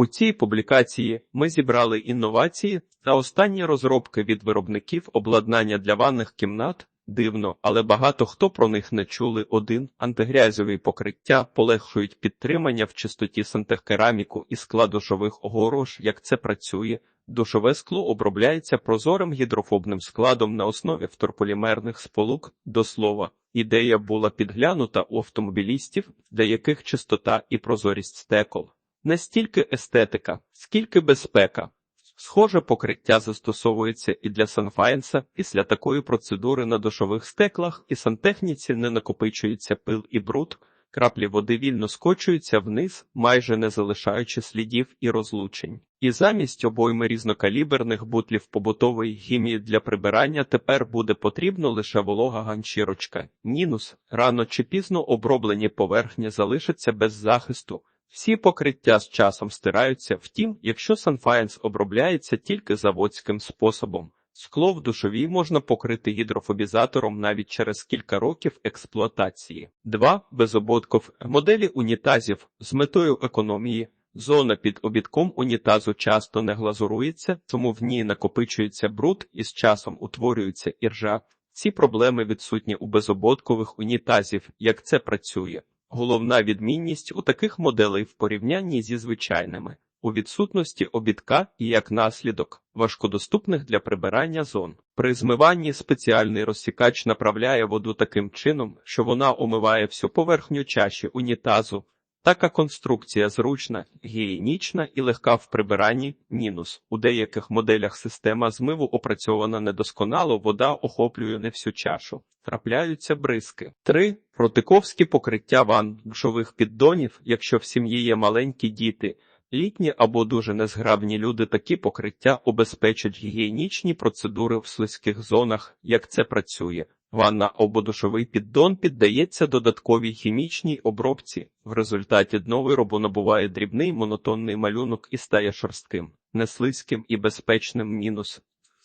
У цій публікації ми зібрали інновації та останні розробки від виробників обладнання для ванних кімнат. Дивно, але багато хто про них не чули. Один антигрязьові покриття полегшують підтримання в чистоті сантехкераміку і складу душових огорож. Як це працює? Душове скло обробляється прозорим гідрофобним складом на основі вторполімерних сполук. До слова, ідея була підглянута у автомобілістів, для яких чистота і прозорість стекол не стільки естетика, скільки безпека. Схоже покриття застосовується і для санфаєнса. Після такої процедури на душових стеклах і сантехніці не накопичується пил і бруд, краплі води вільно скочуються вниз, майже не залишаючи слідів і розлучень. І замість обойми різнокаліберних бутлів побутової хімії для прибирання тепер буде потрібно лише волога ганчірочка. Мінус рано чи пізно оброблені поверхні залишаться без захисту. Всі покриття з часом стираються, втім, якщо санфаєнс обробляється тільки заводським способом. Скло в душовій можна покрити гідрофобізатором навіть через кілька років експлуатації. 2. Безободков моделі унітазів з метою економії. Зона під обідком унітазу часто не глазурується, тому в ній накопичується бруд і з часом утворюється іржа. Ці проблеми відсутні у безободкових унітазів, як це працює. Головна відмінність у таких моделей в порівнянні зі звичайними у відсутності обідка і як наслідок важкодоступних для прибирання зон. При змиванні спеціальний розсікач направляє воду таким чином, що вона омиває всю поверхню чаші унітазу. Така конструкція зручна, гігієнічна і легка в прибиранні. Мінус у деяких моделях система змиву опрацьована недосконало, вода охоплює не всю чашу. Трапляються бризки. 3. Протиковські покриття ван душових піддонів, якщо в сім'ї є маленькі діти. Літні або дуже незграбні люди такі покриття обезпечать гігієнічні процедури в слизьких зонах, як це працює. Ванна або душовий піддон піддається додатковій хімічній обробці. В результаті дно виробу набуває дрібний монотонний малюнок і стає шорстким, неслизьким і безпечним мінус.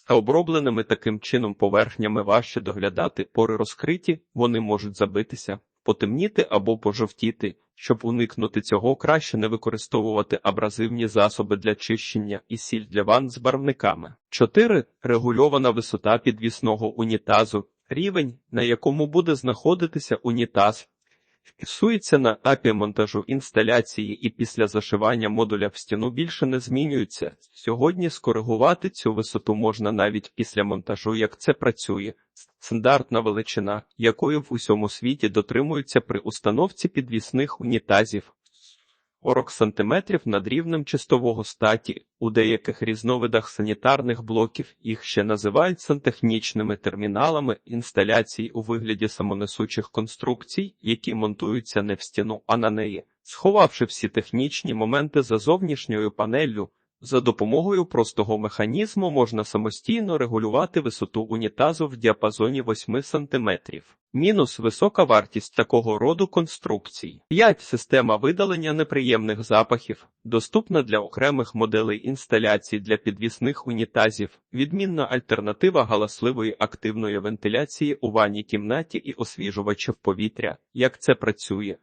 А обробленими таким чином поверхнями важче доглядати пори розкриті, вони можуть забитися, потемніти або пожовтіти. Щоб уникнути цього, краще не використовувати абразивні засоби для чищення і сіль для ванн з барвниками. 4. Регульована висота підвісного унітазу. Рівень, на якому буде знаходитися унітаз, фіксується на етапі монтажу інсталяції і після зашивання модуля в стіну більше не змінюється. Сьогодні скоригувати цю висоту можна навіть після монтажу, як це працює. Стандартна величина, якої в усьому світі дотримуються при установці підвісних унітазів. 40 см над рівнем чистового статі. У деяких різновидах санітарних блоків їх ще називають сантехнічними терміналами інсталяцій у вигляді самонесучих конструкцій, які монтуються не в стіну, а на неї, сховавши всі технічні моменти за зовнішньою панеллю. За допомогою простого механізму можна самостійно регулювати висоту унітазу в діапазоні 8 см. Мінус висока вартість такого роду конструкцій. 5. Система видалення неприємних запахів, доступна для окремих моделей інсталяцій для підвісних унітазів, відмінна альтернатива галасливої активної вентиляції у ванній кімнаті і освіжувачів повітря. Як це працює?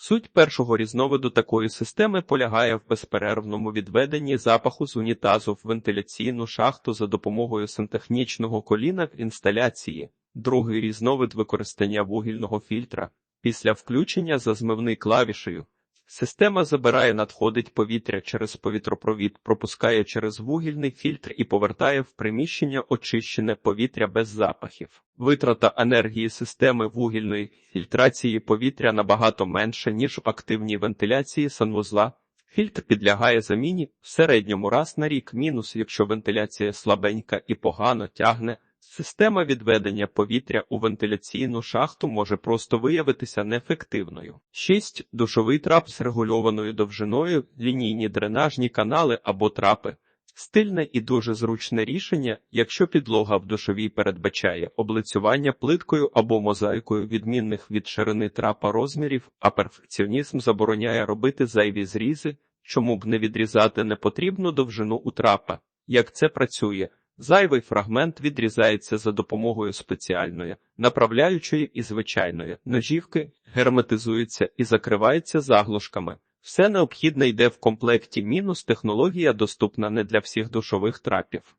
Суть першого різновиду такої системи полягає в безперервному відведенні запаху з унітазу в вентиляційну шахту за допомогою сантехнічного коліна в інсталяції, другий різновид використання вугільного фільтра. Після включення за змивний клавішею Система забирає надходить повітря через повітропровід, пропускає через вугільний фільтр і повертає в приміщення очищене повітря без запахів. Витрата енергії системи вугільної фільтрації повітря набагато менша, ніж в активній вентиляції санвузла. Фільтр підлягає заміні в середньому раз на рік, мінус, якщо вентиляція слабенька і погано тягне. Система відведення повітря у вентиляційну шахту може просто виявитися неефективною. 6. Душовий трап з регульованою довжиною, лінійні дренажні канали або трапи. Стильне і дуже зручне рішення, якщо підлога в душовій передбачає облицювання плиткою або мозаїкою відмінних від ширини трапа розмірів, а перфекціонізм забороняє робити зайві зрізи, чому б не відрізати непотрібну довжину у трапа. Як це працює? Зайвий фрагмент відрізається за допомогою спеціальної, направляючої і звичайної ножівки, герметизується і закривається заглушками. Все необхідне йде в комплекті, мінус технологія доступна не для всіх душових трапів.